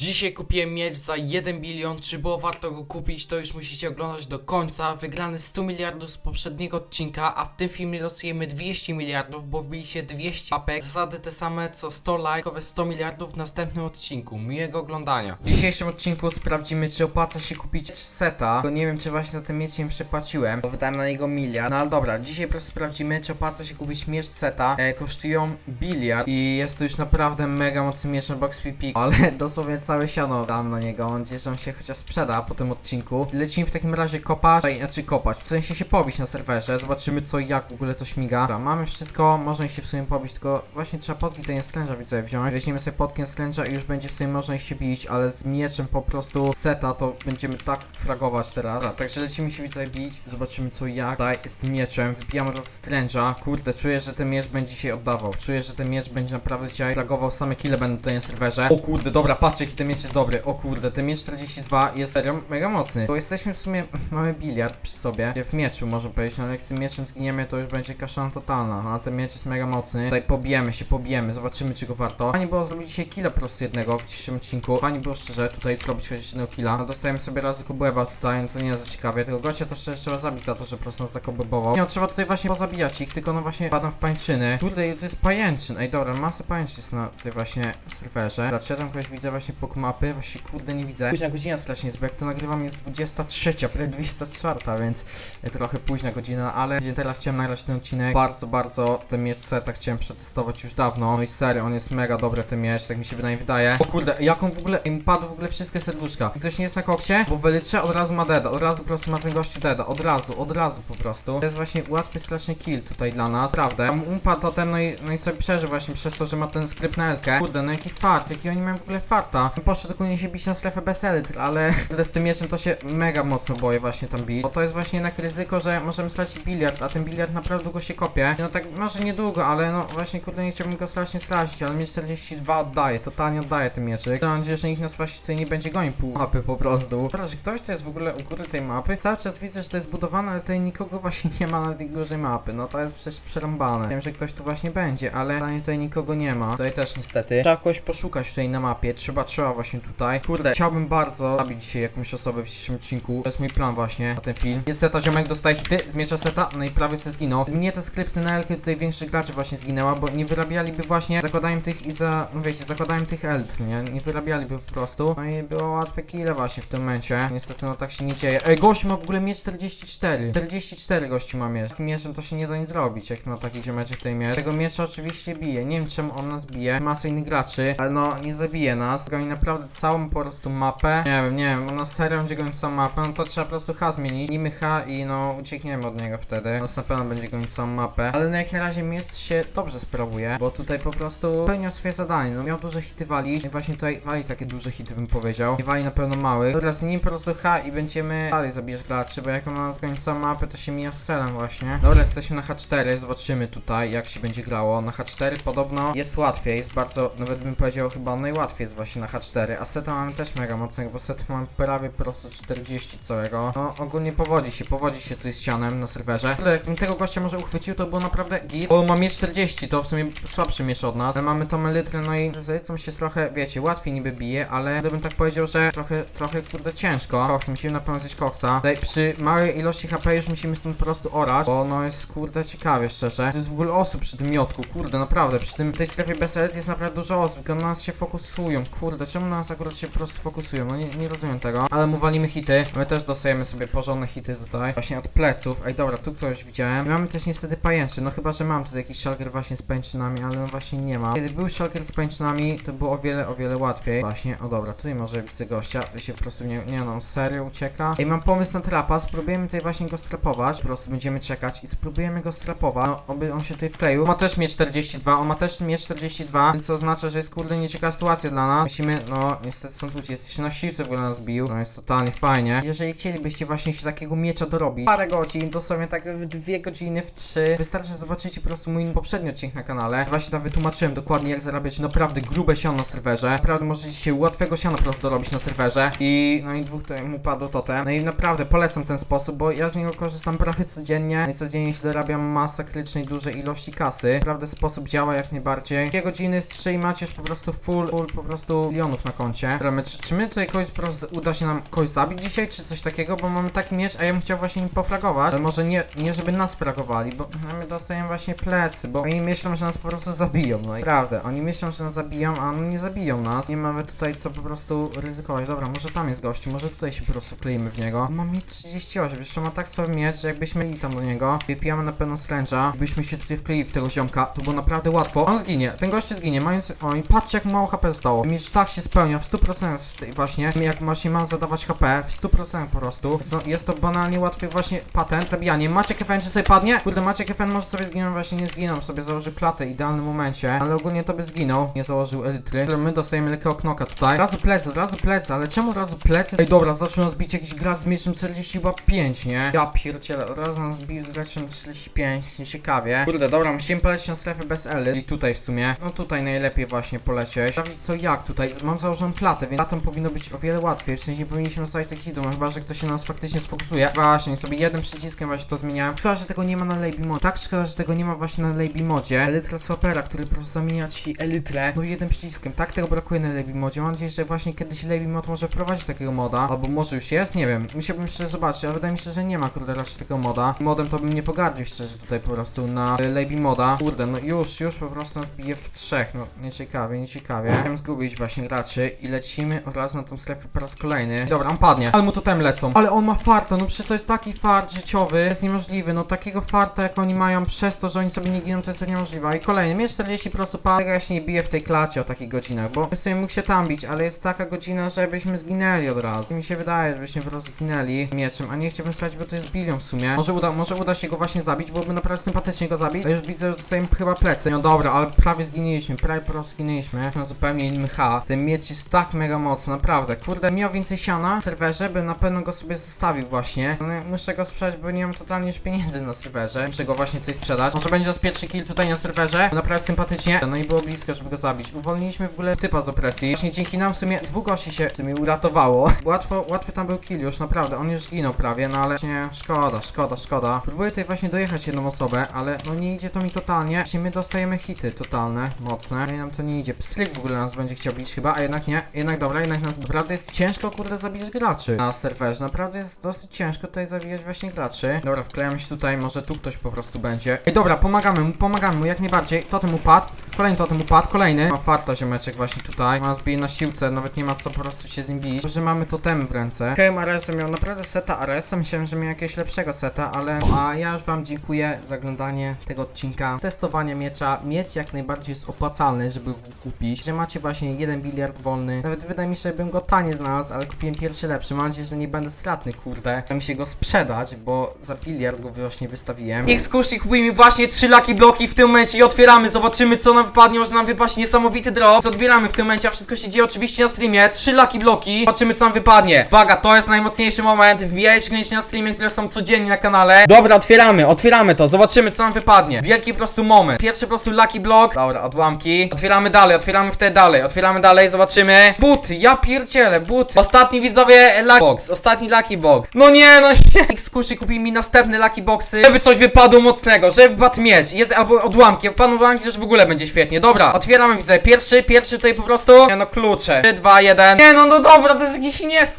Dzisiaj kupiłem miecz za 1 bilion. Czy było warto go kupić, to już musicie oglądać do końca. Wygrany 100 miliardów z poprzedniego odcinka, a w tym filmie losujemy 200 miliardów, bo wbiliście 200 łapek. Zasady te same co 100 lajkowe 100 miliardów w następnym odcinku. Miłego oglądania. W dzisiejszym odcinku sprawdzimy, czy opłaca się kupić seta. Bo nie wiem, czy właśnie za ten miecz nie przepłaciłem, bo wydałem na niego miliard. No ale dobra, dzisiaj po prostu sprawdzimy, czy opłaca się kupić miecz seta. E, kosztują biliard i jest to już naprawdę mega mocny miecz na Box PP, ale dosłownie całe siano dam na niego. Mam nadzieję, że on się chociaż sprzeda po tym odcinku. Lecimy w takim razie kopać, znaczy kopać, w sensie się pobić na serwerze. Zobaczymy co i jak w ogóle to śmiga. Dobra, mamy wszystko, można się w sumie pobić, tylko właśnie trzeba potki ten stręża widzę wziąć. Weźmiemy sobie potkę stręża i już będzie w sumie można się bić, ale z mieczem po prostu seta to będziemy tak fragować teraz. Dobra, także lecimy się widzę bić, zobaczymy co i jak. Tutaj z tym mieczem, wybijamy teraz stręża. Kurde, czuję, że ten miecz będzie dzisiaj oddawał. Czuję, że ten miecz będzie naprawdę dzisiaj fragował, same kile będą tutaj na serwerze. O kurde, dobra, jaki ten miecz jest dobry. O kurde, ten miecz 42 jest serio mega mocny. Bo jesteśmy w sumie, mamy biliard przy sobie, w mieczu można powiedzieć, no ale jak z tym mieczem zginiemy, to już będzie kaszana totalna. No ale ten miecz jest mega mocny. Tutaj pobijemy się, pobijemy, zobaczymy czy go warto. Fajnie było zrobić dzisiaj killa po prostu jednego w dzisiejszym odcinku. Fajnie było szczerze tutaj zrobić chociaż jednego killa. No dostajemy sobie razy kubłeba tutaj, no to nie jest za ciekawie. Tego gościa to szczerze trzeba zabić za to, że po prostu nas zakobłebował. Nie no, trzeba tutaj właśnie pozabijać ich, tylko no właśnie padam w pańczyny. Kurde, to jest pajęczyn. Ej dobra, masę pajęczyn jest na tej właśnie serwerze. Tam kogoś widzę właśnie mapy? Właśnie kurde nie widzę. Późna godzina strasznie jest, bo jak to nagrywam jest 23, prawie 24, więc trochę późna godzina, ale teraz chciałem nagrać ten odcinek. Bardzo, bardzo ten miecz seta chciałem przetestować już dawno. No i serio, on jest mega dobry ten miecz, tak mi się wydaje wydaje. O kurde, jak on w ogóle, im padł w ogóle wszystkie serduszka. Ktoś nie jest na koksie, bo wyliczę, od razu ma deda, od razu po prostu ma ten gościu deda, od razu, od razu po prostu. To jest właśnie łatwy strasznie kill tutaj dla nas, prawda. On upadł totem, no i, no i sobie przeżył właśnie przez to, że ma ten skrypt na. Kurde, no jaki fart, jaki oni mają w ogóle farta. Poszedł dokładnie się bić na strefę bez elitr, ale z tym mieczem to się mega mocno boję właśnie tam bić. Bo to jest właśnie jednak ryzyko, że możemy stracić biliard, a ten biliard naprawdę długo się kopie. No tak, może niedługo, ale no właśnie kurde nie chciałbym go strasznie stracić, ale miecz 42 oddaje, totalnie oddaje ten mieczyk. Mam nadzieję, że nikt nas właśnie tutaj nie będzie gonił pół mapy po prostu. Że ktoś, co jest w ogóle u góry tej mapy, cały czas widzę, że to jest budowane, ale tutaj nikogo właśnie nie ma na tej górze mapy. No to jest przecież przerąbane. Wiem, że ktoś tu właśnie będzie, ale mnie tutaj nikogo nie ma. Tutaj też niestety. Trzeba kogoś poszukać tutaj na mapie. Trzeba, trzeba właśnie tutaj. Kurde, chciałbym bardzo zabić dzisiaj jakąś osobę w dzisiejszym odcinku. To jest mój plan właśnie na ten film. Jest seta, ziomek dostaje hity, z miecza seta, no i prawie se zginął. Mnie te skrypty na Elkę tutaj większych graczy właśnie zginęła, bo nie wyrabialiby właśnie zakładaniem tych i za, no wiecie, zakładaniem tych eltr, nie? Nie wyrabialiby po prostu. No i było łatwe kile właśnie w tym momencie. Niestety no tak się nie dzieje. Ej, gość ma w ogóle miecz 44. 44 gości ma miecz. Takim mieczem to się nie da nic zrobić, jak ma taki ziomeczek tutaj miecz. Tego miecza oczywiście bije. Nie wiem czemu on nas bije. Masę innych graczy, ale no nie zabije nas. Goni naprawdę całą po prostu mapę. Nie wiem, nie wiem, on serio będzie gonić całą mapę, no to trzeba po prostu H zmienić. Nimy H i no uciekniemy od niego wtedy. Nas na pewno będzie gonić całą mapę. Ale no jak na razie miecz się dobrze sprawuje, bo tutaj po prostu pełniał swoje zadanie. No miał duże hity walić. I właśnie tutaj wali takie duże hity bym powiedział. Nie wali na pewno małych. Dobra, z nim po prostu H i będziemy dalej zabijać graczy, bo jak on ma nas gonić całą mapę, to się mija z celem właśnie. Dobra, jesteśmy na H4, zobaczymy tutaj jak się będzie grało. Na H4 podobno jest łatwiej, jest bardzo, nawet bym powiedział chyba najłatwiej jest właśnie na H4, a seta mamy też mega mocnego, bo set mamy prawie po prostu 40 całego. No ogólnie powodzi się, powodzi się coś z sianem na serwerze. Ale jakbym tego gościa może uchwycił, to było naprawdę git. O, ma mieć 40, to w sumie słabszy miecz od nas. Mamy tą elytrę, no i z się trochę, wiecie, łatwiej niby bije, ale gdybym tak powiedział, że trochę, trochę kurde ciężko. Koks, musimy na pewno zjeść koksa. Tutaj przy małej ilości HP już musimy stąd po prostu orać, bo no jest kurde ciekawie, szczerze. To jest w ogóle osób przy tym miotku, kurde, naprawdę. Przy tym, tej strefie elit jest naprawdę dużo osób, tylko na nas się fokusują. Kurde, czemu na nas akurat się po prostu fokusują? No nie, nie rozumiem tego. Ale mu walimy hity. My też dostajemy sobie porządne hity tutaj. Właśnie od pleców. Ej, dobra, tu ktoś widziałem. I mamy też niestety pajęczy. No chyba, że mam tutaj jakiś shulker właśnie z pajęczynami, ale no właśnie nie ma. Kiedy był shulker z pajęczynami, to było o wiele, o wiele łatwiej. Właśnie, o dobra, tutaj może widzę gościa. Wy się po prostu nie, nie no, serio ucieka. Ej, mam pomysł na trapa. Spróbujemy tutaj właśnie go strapować. Po prostu będziemy czekać i spróbujemy go strapować. No, oby on się tutaj wkleił. Ma też mieć 42, on ma też mieć 42, więc to oznacza, że jest kurde nieciekawa sytuacja dla nas. Musimy, no niestety są tu jest na siłce w ogóle nas bił. No jest totalnie fajnie. Jeżeli chcielibyście właśnie się takiego miecza dorobić, parę godzin, dosłownie tak w dwie godziny, w trzy, wystarczy, że zobaczycie po prostu mój poprzedni odcinek na kanale. Właśnie tam wytłumaczyłem dokładnie jak zarabiać naprawdę grube siano na serwerze. Naprawdę możecie się łatwego siana po prostu dorobić na serwerze. I no i dwóch mu padło totem. No i naprawdę polecam ten sposób, bo ja z niego korzystam prawie codziennie. No i codziennie się dorabiam masakrycznej dużej ilości kasy. Naprawdę sposób działa jak najbardziej. Dwie godziny z trzy i macie już po prostu full, full po prostu milionów na koncie. Dobra, my, czy, czy my tutaj kogoś uda się nam kogoś zabić dzisiaj, czy coś takiego, bo mamy taki miecz, a ja bym chciał właśnie im pofragować, ale może nie, nie żeby nas fragowali, bo no, my dostajemy właśnie plecy, bo oni myślą, że nas po prostu zabiją, no i prawda, oni myślą, że nas zabiją, a oni nie zabiją nas. Nie mamy tutaj co po prostu ryzykować. Dobra, może tam jest gościu, może tutaj się po prostu kleimy w niego. Mam mieć 38, jeszcze ma tak sobie miecz, że jakbyśmy i tam do niego, wypijamy na pewno stręcza, byśmy się tutaj wkleili w tego ziomka, to było naprawdę łatwo. On zginie, ten gościu zginie, mając, oj, patrzcie jak mało HP zostało. Miecz tak się spełnia w 100% z tej właśnie, jak właśnie mam zadawać HP, w 100% po prostu. Jest to, banalnie łatwy właśnie patent, zabijanie. Maciek FN czy sobie padnie? Kurde, Maciek FN może sobie zginąć, właśnie nie zginął, sobie założy klatę idealnym momencie, ale ogólnie to by zginął, nie założył elitry. My dostajemy lekkiego knoka tutaj. Razu plecy, razu plecy, ale czemu razu plecy? Ej, dobra, zaczął nas bić jakiś gracz z mieczem 45, nie? Ja pierdzielę, od razu nas bił z graczem 45, nieciekawie. Kurde, dobra, musimy polecieć na strefę bez Ely. I tutaj w sumie, no tutaj najlepiej właśnie polecieć. Sprawdzić co jak tutaj, mam założoną platę, więc latem powinno być o wiele łatwiej, w sensie nie powinniśmy zostawić takich dom, chyba, że ktoś się na nas faktycznie sfokusuje. Właśnie, sobie jednym przyciskiem właśnie to zmieniałem. Szkoda, że tego nie ma na Label Mod. Tak, szkoda, że tego nie ma właśnie na Label Modzie. Elytra Swapera, który po prostu zamienia ci Elytrę, no jednym przyciskiem. Tak, tego brakuje na Label Modzie. Mam nadzieję, że właśnie kiedyś Label Mod może wprowadzić takiego moda, albo może już jest, nie wiem. Musiałbym szczerze zobaczyć, ale wydaje mi się, że nie ma kurde raczej takiego moda. Modem to bym nie pogardził szczerze tutaj po prostu na y, Label Moda. Kurde, no już, już po prostu bije w trzech, no nieciekawie, nieciekawie. Chciałem zgubić właśnie i lecimy od razu na tą strefę po raz kolejny. Dobra, on padnie, ale mu totem lecą. Ale on ma farta, no przecież to jest taki fart życiowy, jest niemożliwy, no takiego farta jak oni mają przez to, że oni sobie nie giną, to jest niemożliwe. I kolejny, mnie 40 po prostu padł, ja się nie biję w tej klacie o takich godzinach, bo by sobie mógł się tam bić, ale jest taka godzina, żebyśmy zginęli od razu. Mi się wydaje, żebyśmy po prostu zginęli mieczem, a nie chciałbym sprawdzić, bo to jest bilion w sumie. Może uda, może uda się go właśnie zabić, byłoby naprawdę sympatycznie go zabić. A już widzę, że dostajemy chyba plecy. No dobra, ale prawie zginęliśmy, prawie po prostu zginęliśmy. Na zupełnie innym H. miecz jest tak mega mocny, naprawdę. Kurde, miał więcej siana na serwerze, bym na pewno go sobie zostawił właśnie. No, muszę go sprzedać, bo nie mam totalnie już pieniędzy na serwerze. Muszę go właśnie tutaj sprzedać. Może będzie raz pierwszy kill tutaj na serwerze. Naprawdę sympatycznie. No i było blisko, żeby go zabić. Uwolniliśmy w ogóle typa z opresji. Właśnie dzięki nam w sumie dwóch gości się w sumie uratowało. Łatwo, łatwy tam był kill już, naprawdę. On już zginął prawie, no ale właśnie szkoda, szkoda, szkoda. Próbuję tutaj właśnie dojechać jedną osobę, ale no nie idzie to mi totalnie. Właśnie my dostajemy hity totalne, mocne. No i nam to nie idzie. Stryk w ogóle nas będzie chciał bić chyba, a jednak nie. Jednak dobra, jednak nas naprawdę jest ciężko kurde zabijać graczy na serwerze. Naprawdę jest dosyć ciężko tutaj zabijać właśnie graczy. Dobra, wklejamy się tutaj, może tu ktoś po prostu będzie. Ej, dobra, pomagamy mu, pomagamy mu jak najbardziej. Totem upadł, kolejny totem upadł, kolejny. Ma farta ziomeczek właśnie tutaj. Ma nas bije na siłce, nawet nie ma co po prostu się z nim bić. Że mamy totemy w ręce. KM RS miał naprawdę seta RS, myślałem, że miał jakiegoś lepszego seta, ale... A ja już wam dziękuję za oglądanie tego odcinka. Testowanie miecza. Miecz jak najbardziej jest opłacalny, żeby go kupić. Że macie właśnie 1 biliard wolny. Nawet wydaje mi się, że bym go tanie znalazł, ale kupiłem pierwszy lepszy. Mam nadzieję, że nie będę stratny, kurde. Chcę mi się go sprzedać, bo za biliard go właśnie wystawiłem. Ich skuszy kupuj mi właśnie 3 laki bloki w tym momencie i otwieramy. Zobaczymy co nam wypadnie. Może nam wypaść niesamowity drop. Co odbieramy w tym momencie, a wszystko się dzieje oczywiście na streamie. 3 laki bloki. Zobaczymy co nam wypadnie. Uwaga, to jest najmocniejszy moment. Wbijajcie koniecznie na streamy, które są codziennie na kanale. Dobra, otwieramy, otwieramy to. Zobaczymy co nam wypadnie. Wielki po prostu moment. Pierwszy po prostu lucky block. Dobra, odłamki. Otwieramy dalej, otwieramy wtedy dalej. Otwieramy dalej, zobaczymy. But, ja pierdzielę, but. Ostatni widzowie lucky box. Ostatni lucky box. No nie, no nie. X kuszy kupi mi następne lucky boxy. Żeby coś wypadło mocnego, żeby wypadł miecz. Jest albo odłamki. Padną odłamki, już w ogóle będzie świetnie. Dobra, otwieramy widzę. Pierwszy, pierwszy tutaj po prostu. Nie no, klucze. 3, 2, 1. Nie no, no dobra, to jest jakiś niefart.